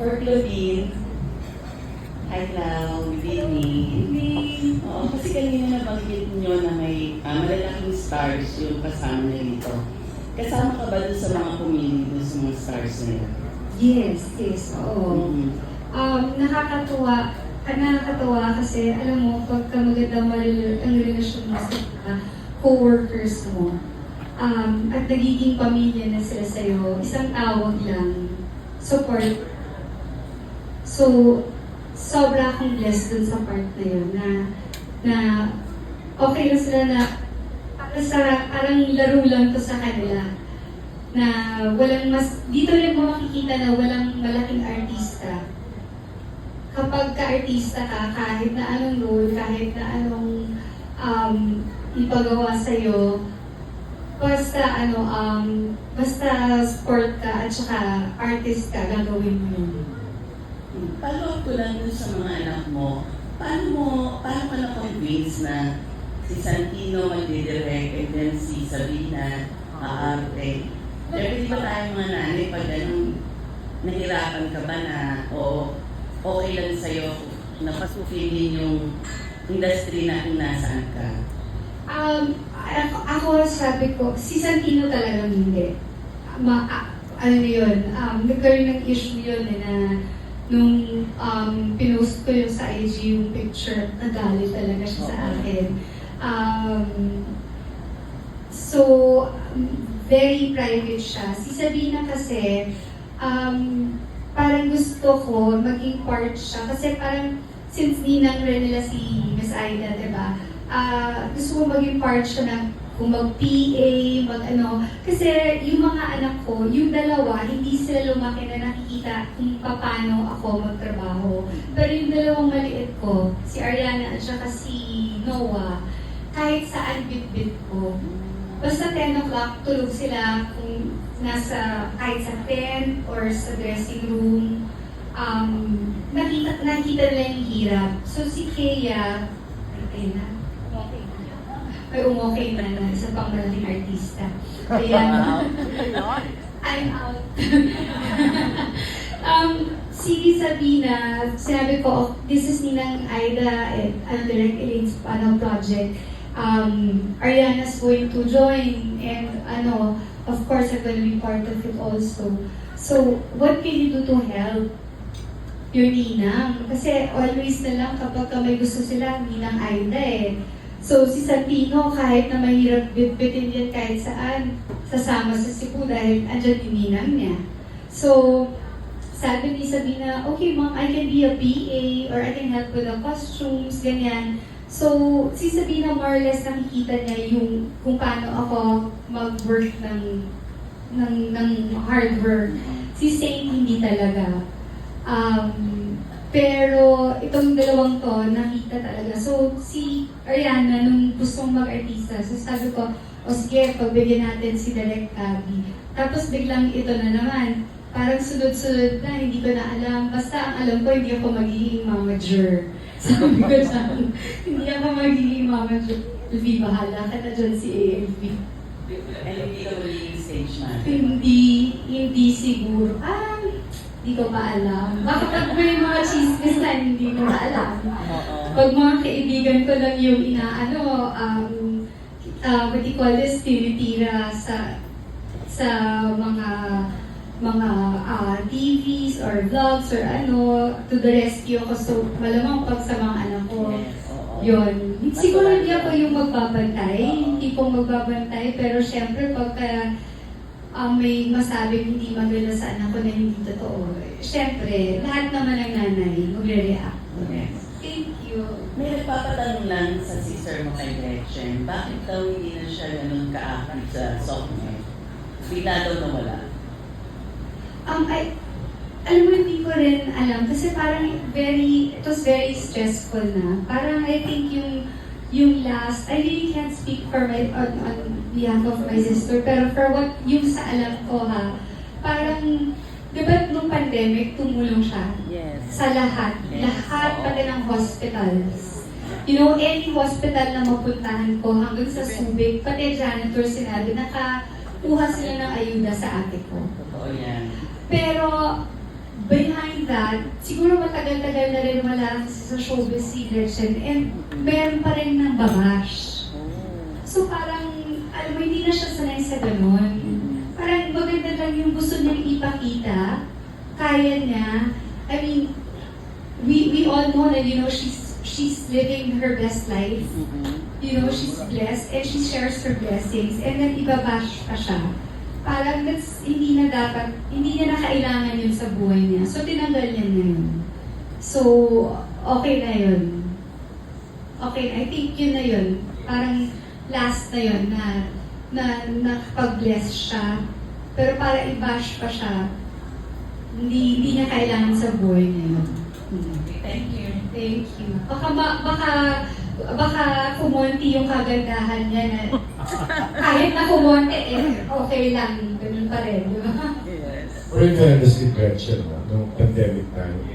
For Claudine, hi Clau, good evening. Oo, kasi kanina nabanggit nyo na may ah, malalaking stars yung kasama niya dito. Kasama ka ba doon sa mga pumili doon sa mga stars na yun? Yes, yes, oo. Mhm. Um, nakakatuwa, ah, nakakatuwa kasi alam mo, pagka maganda mal- ang relasyon mo sa mga co-workers mo, um, at nagiging pamilya na sila sa'yo, isang tawag lang, support. So, sobra akong blessed dun sa part na yun, na, na okay na sila na para sa, parang laro lang to sa kanila na walang mas, dito rin mo makikita na walang malaking artista. Kapag ka-artista ka, kahit na anong role, kahit na anong um, ipagawa sa'yo, basta ano, um, basta sport ka at saka artist ka, gagawin mo yun. Follow up ko lang dun sa mga anak mo. Paano mo, paano ka na-convince na si Santino magdidirect and then si Sabina aarte? Pero di ba tayo mga nanay pag anong nahirapan ka ba na o okay lang sa'yo na pasukin din yung industry na kung nasaan ka? Um, ako, ako sabi ko, si Santino talagang hindi. Ma, a- ano yun, um, nagkaroon ng issue yun eh, na nung um, pinost ko yung sa IG yung picture, nagalit talaga siya sa akin. Um, so, um, very private siya. Si Sabina kasi, um, parang gusto ko maging part siya. Kasi parang, since ninang rin nila si Miss Aida, di ba? Ah, gusto ko maging part siya ng kung mag-PA, mag-ano. Kasi yung mga anak ko, yung dalawa, hindi sila lumaki na nakikita kung paano ako magtrabaho. Pero yung dalawang maliit ko, si Ariana at saka si Noah, kahit saan bit-bit ko. Basta 10 o'clock, tulog sila kung nasa, kahit sa tent or sa dressing room. Um, nakita, nakita nila yung hirap. So si Kea, ay na, ay umokay na na, isa pang malaking artista. Ayan. I'm out. um, si Sabina, sinabi ko, oh, this is Ninang Aida and ano, Direct Elaine's ano, project. Um, Ariana's going to join and ano, of course, I'm going to be part of it also. So, what can you do to help your ninang? Kasi always na lang kapag ka may gusto sila, ninang Aida eh. So, si Santino, kahit na mahirap bitbitin yan kahit saan, sasama sa Cebu dahil andyan yung niya. So, sabi ni Sabina, okay ma'am, I can be a PA or I can help with the costumes, ganyan. So, si Sabina more or less nakikita niya yung kung paano ako mag-work ng, ng, ng hard work. Si Saint hindi talaga. Um, pero itong dalawang to, nakita talaga. So, si Ariana, nung gustong mag-artista, so sabi ko, o sige, pagbigyan natin si Direk Abby. Tapos biglang ito na naman, parang sunod-sunod na, hindi ko na alam. Basta ang alam ko, hindi ako magiging manager. Sabi ko siya, hindi ako magiging manager. LV, bahala ka na dyan si ALV. And hindi ka stage manager. Hindi, hindi siguro. Ah, hindi ko pa alam. Baka pag may mga chismis na hindi ko pa alam. Pag mga kaibigan ko lang yung inaano, um, uh, what you call this, tinitira sa sa mga mga ah, TVs or vlogs or ano, to the rescue ako. So, malamang pag sa mga anak ko, Yes, oo. yun. Siguro hindi ako yung magbabantay, hindi po magbabantay, pero syempre pagka um, may masabing hindi maganda sa anak ko na hindi totoo, syempre, lahat naman ng nanay magre-react. Yes. Thank you. May nagpapatanong lang sa sister mo kay Gretchen, bakit daw hindi na siya ganun ka-active sa software? Bigla daw nawala. Um, I, alam mo, hindi ko rin alam. Kasi parang very, it was very stressful na. Parang I think yung, yung last, I really can't speak for my, on, on behalf of my sister, pero for what, yung sa alam ko ha, parang, di ba nung pandemic, tumulong siya Yes. sa lahat. Yes. Lahat pati ng hospitals. You know, any hospital na mapuntahan ko hanggang sa Subic, pati janitor sinabi, nakakuha sila ng ayuda sa ate ko. Totoo yan. Pero behind that, siguro matagal-tagal na rin wala sa showbiz si Gretchen and meron pa rin ng babash. So parang, mo, hindi na siya sanay sa ganun. Parang maganda lang yung gusto niyang ipakita. Kaya niya. I mean, we we all know that, you know, she's she's living her best life. You know, she's blessed and she shares her blessings. And then ibabash pa siya. Parang that's, hindi na dapat, hindi niya na kailangan yun sa buhay niya. So tinanggal niya na yun. So, okay na yun. Okay, I think yun na yun. Parang last na yun na na nakapag-bless siya. Pero para i-bash pa siya, hindi, hindi niya kailangan sa buhay niya yun. Hmm. Thank you. Thank you. Baka, ba- baka, baka kumonti yung kagandahan niya na kahit na kumonti, eh, okay lang. Ganun pa rin, di ba? Yes. Pero in fairness ni Gretchen, no, nung pandemic time,